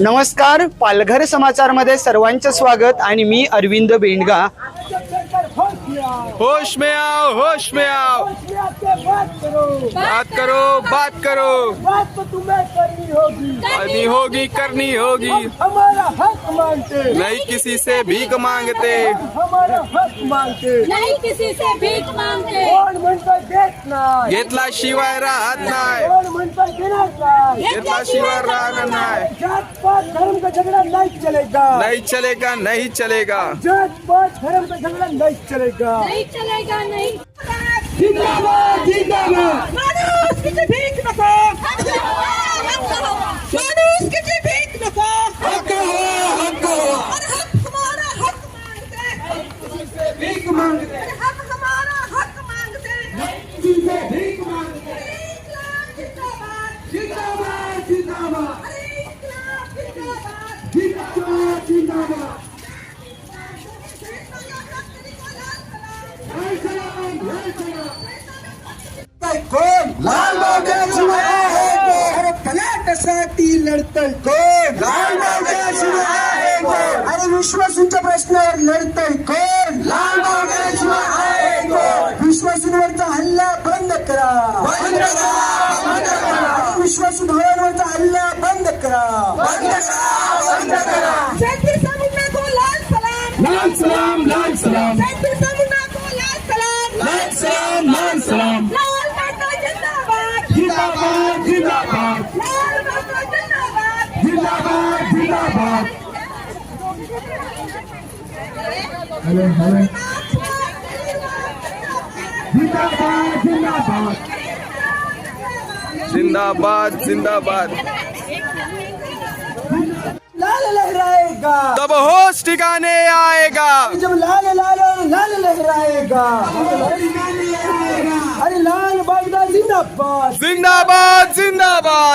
नमस्कार पालघर समाचारमध्ये सर्वांचं स्वागत आणि मी अरविंद बेंडगा. होश में आओ होश में आओ। बात करो बात करो। बात तो तुम्हें करनी होगी करनी होगी। करनी होगी हमारा हक मांगते नहीं किसी से भीख मांगते। हमारा हक मांगते नाही किसी से भीक मांगते। कोण म्हणतोय देत नाही घेतला शिवाय राहत नाही कोण म्हणतोय देणार नाही घेतला शिवाय राहणार नाही जात पात धर्म का झगड़ा नहीं चलेगा नहीं चलेगा। नहीं चलेगा जात पात धर्म का झगड़ा नहीं चलेगा। नहीं चलेगा नहीं जिंदाबाद जिंदाबाद माणूस किती भीक नको माणूस किती भीक नको हक हो हक हो और हक हमारा हक मांगते भीख मांगते हम हमारा हक मांगते जिनसे भीख मांगते इस्लाम जिंदाबाद जिंदाबाद जिंदाबाद इस्लाम जिंदाबाद जिंदाबाद लढतय. कोण अरे विश्वासूंच्या प्रश्नावर लढतय. कोण विश्वासूंवरचा हल्ला बंद करा. हॅलो हॅलो जिंदाबाद जिंदाबाद। जिंदाबाद जिंदाबाद लाल लहराएगा तब होश ठिकाने आएगा। जब लाल लाल लाल लहराएगा अरे लाल बागदा जिंदाबाद। जिंदाबाद।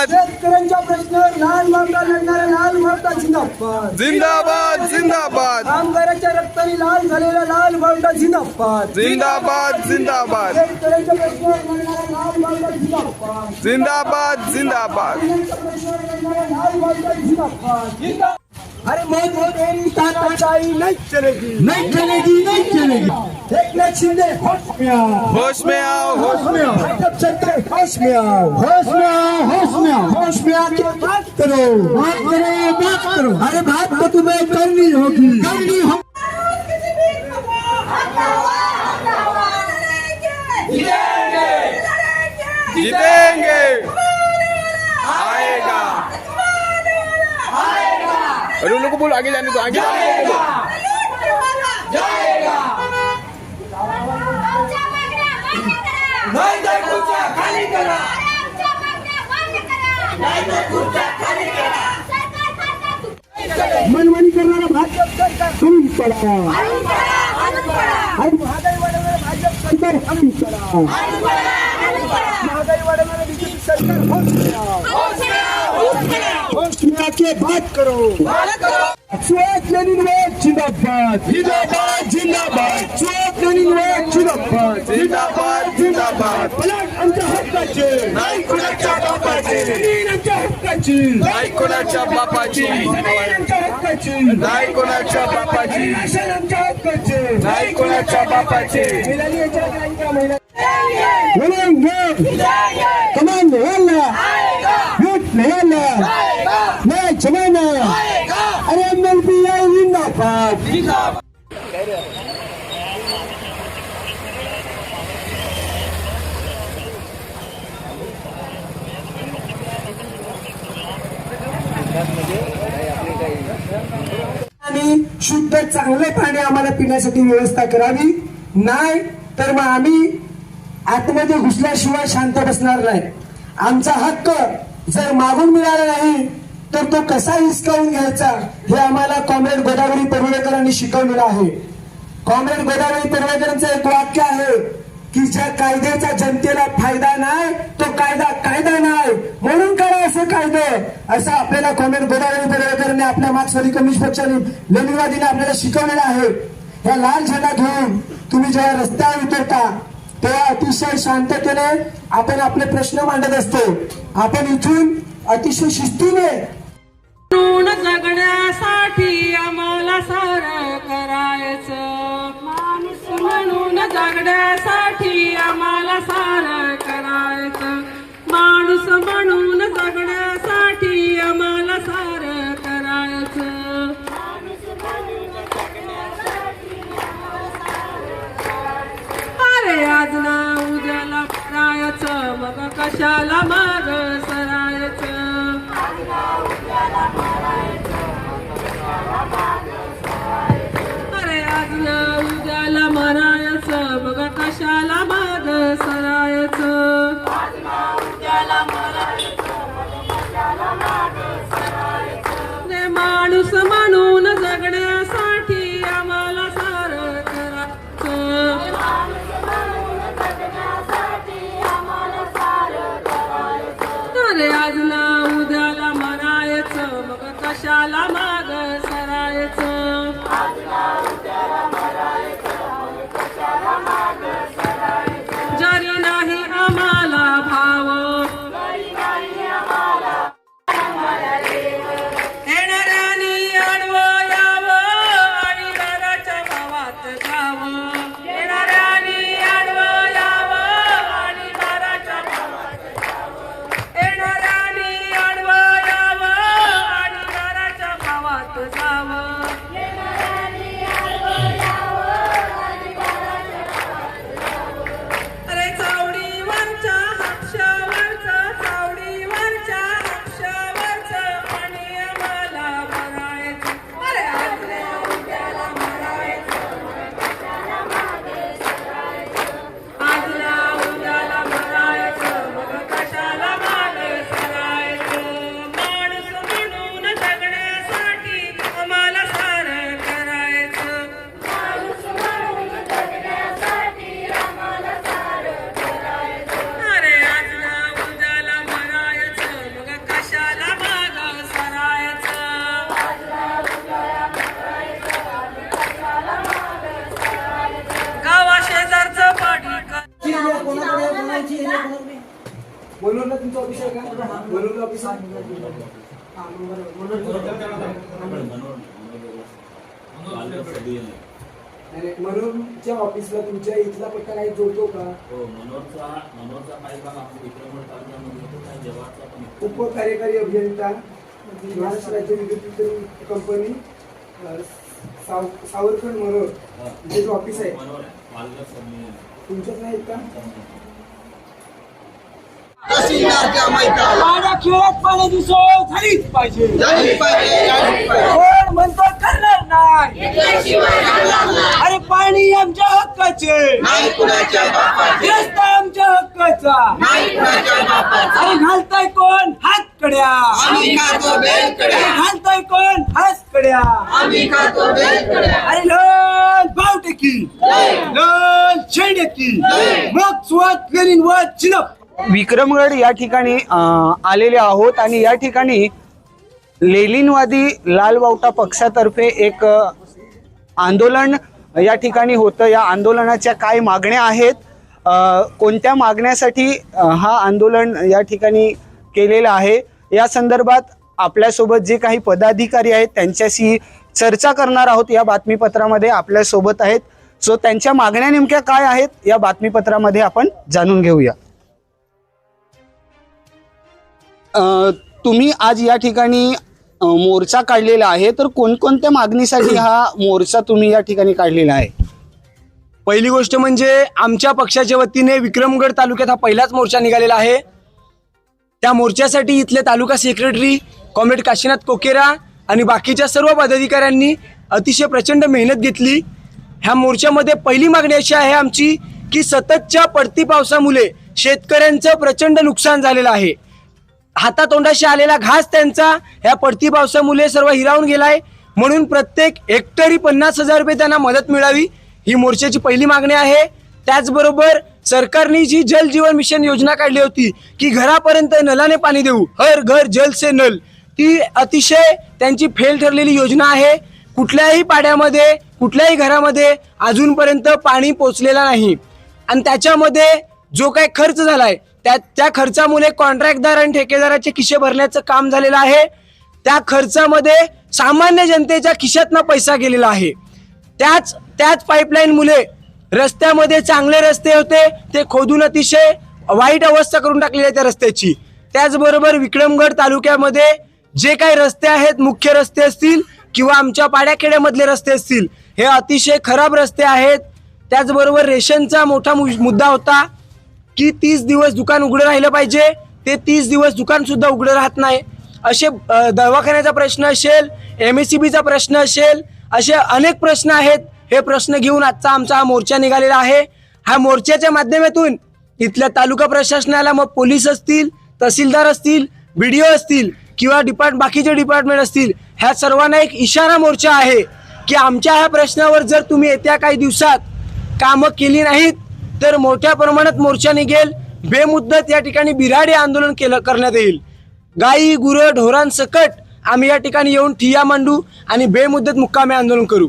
जिंदाबाद. शेतकऱ्यांच्या प्रश्नावर लाल लढणारा जिंदाबाद. जिंदाबाद जिंदाबाद. कामगाराच्या रक्ताने लाल झालेला लाल जिंदाबाद. जिंदाबाद जिंदाबाद. शेतकऱ्यांच्या प्रश्नावर लढणारा लाल बागदा जिंदाबाद. जिंदाबाद जिंदाबाद. अरे मौत हो तेरी तानाशाही नहीं चलेगी। नहीं चलेगी नहीं चलेगी। एक नाथ शिंदे होश में आओ। होश में आओ होश में आओ। भाजप सरकार होश में आओ। होश में आओ होश में आओ। होश में आके बात करो। बात करो बात करो। अरे बात तो तुम्हें करनी होगी। करनी होगी जीतेंगे। आएगा। अरे लोग बोलो आगे जाने दो आगे जाने दो मनमानी करणारा भाजप सरकार कमी पडा आणि महागाई वाढवणारा भाजप सरकार कमी करा महागाई वाढवणारा बीजेपी सरकार आके बात करो. सुहास लेनिन वोट जिंदाबाद. जिंदाबाद जिंदाबाद. सुहास लेनिन वोट जिंदाबाद. जिंदाबाद जिंदाबाद. पलाट आमच्या हक्काचे. नाही कुणाच्या बापाची. जमीन आमच्या हक्काची. नाही कोणाच्या बापाची. जमीन आमच्या हक्काची. नाही कोणाच्या बापाची. राशन आमच्या हक्काचे. नाही कोणाच्या बापाची महिलांनी याच्या बँका महिला कमान वाला युथ नया जमाना अरे एमएलपी आहे जिंदाबाद आणि शुद्ध चांगले पाणी आम्हाला पिण्यासाठी व्यवस्था करावी. नाही तर मग आम्ही आतमध्ये घुसल्याशिवाय शांत बसणार नाही. आमचा हक्क जर मागून मिळाला नाही तर तो कसा हिसकावून घ्यायचा हे आम्हाला कॉम्रेड गोदावरी परुळेकरांनी शिकवलेलं आहे. कॉम्रेड गोदावरी पडवळेकरांचं एक वाक्य आहे की ज्या कायद्याचा जनतेला फायदा नाही तो कायदा कायदा नाही. म्हणून करा असं कायदे. असं आपल्याला कॉम्रेड गोदावरी पडवळेकरांनी आपल्या मार्क्सवादी कम्युनिस्ट पक्षाने लेनिनवादीने आपल्याला शिकवलेलं आहे. या लाल झेंडा घेऊन तुम्ही जेव्हा रस्त्यावर उतरता तेव्हा अतिशय शांततेने आपण आपले प्रश्न मांडत असतो. आपण इथून अतिशय शिस्तीने म्हणून जगण्यासाठी आम्हाला सारं करायचं. माणूस म्हणून जगण्यासाठी आम्हाला सारं करायचं. माणूस म्हणून जगण्यासाठी आम्हाला सारं करायचं. अरे आज ना उद्याला करायचं मग कशाला माग अरे ना उद्याला मरायचं मग कशाला माग सरायचं. माणूस म्हणून जगण्यासाठी आम्हाला सार करायचं. अरे आज ना उद्याला मरायचं मग कशाला माग नाही, मनोहरच्या ऑफिसला तुमच्या इथला पत्ता काही जोडतो का हो मनोरचा मनोरचा काही भाग आपल्या विक्रमगड तालुक्यामध्ये येतो काही जवळचा पण येतो. उपकार्यकारी अभियंता महाराष्ट्र राज्य विद्युत वितरण कंपनी साव- सावरखंड मनोहर हा. जे जे ऑफिस आहे मनोर आहे. पालघर संमेलन. तुमच्याच नाहीत का खेळात पाण्याची सोय झालीच पाहिजे कोण म्हणतो करणार नाही. अरे पाणी आमच्या हक्काचे. रस्ता आमच्या हक्काचा. अरे घालताय कोण? हात कड्या. घालताय कोण? हात कड्या. अरे लोन भाव टेकी लोन शेंडेकी. मग सुवात लेनिन व चिनप. विक्रमगड या ठिकाणी अं, आलेले आहोत आणि या ठिकाणी लेलिनवादी लालबावटा पक्षातर्फे एक आंदोलन या ठिकाणी होतं. या आंदोलनाच्या काय मागण्या आहेत? कोणत्या मागण्यासाठी हा आंदोलन या ठिकाणी केलेलं आहे? या संदर्भात आपल्यासोबत जे काही पदाधिकारी आहेत त्यांच्याशी चर्चा करणार आहोत या बातमीपत्रामध्ये आपल्यासोबत आहेत. सो त्यांच्या मागण्या नेमक्या काय आहेत या बातमीपत्रामध्ये आपण जाणून घेऊया. तुम्ही आज या ठिकाणी मोर्चा काढलेला आहे. तर कोणकोणत्या मागणीसाठी हा मोर्चा तुम्ही या ठिकाणी काढलेला आहे? पहिली गोष्ट म्हणजे आमच्या पक्षाच्या वतीने विक्रमगड तालुक्यात हा पहिलाच मोर्चा निघालेला आहे. त्या मोर्चासाठी इथले तालुका सेक्रेटरी कॉम्रेड काशीनाथ कोकेरा आणि बाकीच्या सर्व पदाधिकाऱ्यांनी अतिशय प्रचंड मेहनत घेतली. ह्या मोर्चामध्ये पहिली मागणी अशी आहे आमची की सततच्या पडती पावसामुळे शेतकऱ्यांचं प्रचंड नुकसान झालेलं आहे. हातातोंडाशी आलेला घास त्यांचा ह्या पडती पावसामुळे सर्व हिरावून गेलाय. म्हणून प्रत्येक हेक्टरी पन्नास हजार रुपये त्यांना मदत मिळावी ही मोर्चाची पहिली मागणी आहे. त्याचबरोबर सरकारने जी जल जीवन मिशन योजना काढली होती की घरापर्यंत नलाने पाणी देऊ हर घर जल से नल ती अतिशय त्यांची फेल ठरलेली योजना आहे. कुठल्याही पाड्यामध्ये कुठल्याही घरामध्ये अजूनपर्यंत पाणी पोचलेला नाही. आणि त्याच्यामध्ये जो काय खर्च झालाय त्या त्या खर्चामुळे कॉन्ट्रॅक्टदार आणि ठेकेदाराचे खिशे भरण्याचं काम झालेलं आहे. त्या खर्चामध्ये सामान्य जनतेच्या खिशातनं पैसा गेलेला आहे. त्याच त्याच पाईपलाईनमुळे रस्त्यामध्ये चांगले रस्ते होते. ते खोदून अतिशय वाईट अवस्था करून टाकलेली आहे त्या रस्त्याची. त्याचबरोबर विक्रमगड तालुक्यामध्ये जे काही रस्ते आहेत मुख्य रस्ते असतील किंवा आमच्या पाड्याखेड्यामधले रस्ते असतील हे अतिशय खराब रस्ते आहेत. त्याचबरोबर रेशनचा मोठा मु- मुद्दा होता. की तीस दिवस दुकान उघडं राहिलं पाहिजे ते तीस दिवस दुकान सुद्धा उघडं राहत नाही. असे दवाखान्याचा प्रश्न असेल एम एस सी बीचा प्रश्न असेल असे अनेक प्रश्न आहेत. हे प्रश्न घेऊन आजचा आमचा हा मोर्चा निघालेला आहे. हा मोर्चाच्या माध्यमातून इथल्या तालुका प्रशासनाला मग पोलीस असतील तहसीलदार असतील बी डी असतील किंवा डिपार्ट बाकीचे डिपार्टमेंट असतील ह्या सर्वांना एक इशारा मोर्चा आहे की आमच्या ह्या प्रश्नावर जर तुम्ही येत्या काही दिवसात कामं केली नाहीत तर मोठ्या प्रमाणात मोर्चा निघेल. बेमुद्दत या ठिकाणी बिराडे आंदोलन केलं करण्यात येईल. गाई गुरं ढोरांसकट आम्ही या ठिकाणी येऊन ठिय्या मांडू आणि बेमुद्दत मुक्कामे आंदोलन करू.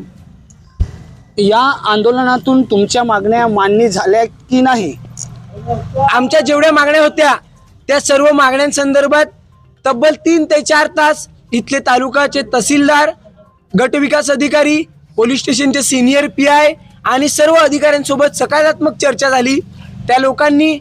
या आंदोलनातून तुमच्या मागण्या मान्य झाल्या की नाही? आमच्या जेवढ्या मागण्या होत्या त्या सर्व मागण्यांसंदर्भात तब्बल तीन ते चार तास इथले तालुकाचे तहसीलदार गटविकास अधिकारी पोलीस स्टेशनचे सिनियर पी आय आणि सर्व अधिकाऱ्यांसोबत सकारात्मक चर्चा झाली. त्या लोकांनी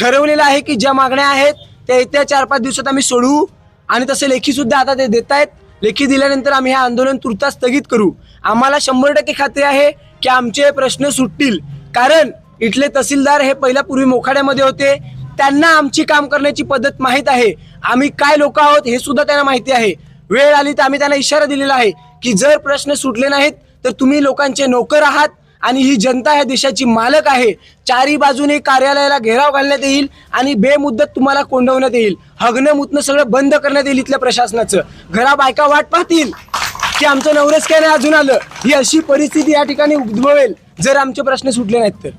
ठरवलेलं आहे की ज्या मागण्या आहेत त्या येत्या चार पाच दिवसात आम्ही सोडवू. आणि तसे लेखी सुद्धा आता ते देत आहेत लेखी दिल्यानंतर आम्ही हे आंदोलन तुर्तास स्थगित करू. आम्हाला शंभर टक्के खात्री आहे की आमचे प्रश्न सुटतील. कारण इथले तहसीलदार हे पहिल्या पूर्वी मोखाड्यामध्ये होते. त्यांना आमची काम करण्याची पद्धत माहीत आहे. आम्ही काय लोक आहोत हे सुद्धा त्यांना माहिती आहे. वेळ आली तर आम्ही त्यांना इशारा दिलेला आहे की जर प्रश्न सुटले नाहीत तर तुम्ही लोकांचे नोकर आहात. आणि ही जनता ह्या देशाची मालक आहे. चारी बाजूने कार्यालयाला घेराव घालण्यात येईल आणि बेमुद्दत तुम्हाला कोंडवण्यात येईल. हगणं मुतणं सगळं बंद करण्यात येईल इथल्या प्रशासनाचं. घरा बायका वाट पाहतील की आमचं नवरच काय नाही अजून आलं. ही अशी परिस्थिती या ठिकाणी उद्भवेल जर आमचे प्रश्न सुटले नाहीत तर.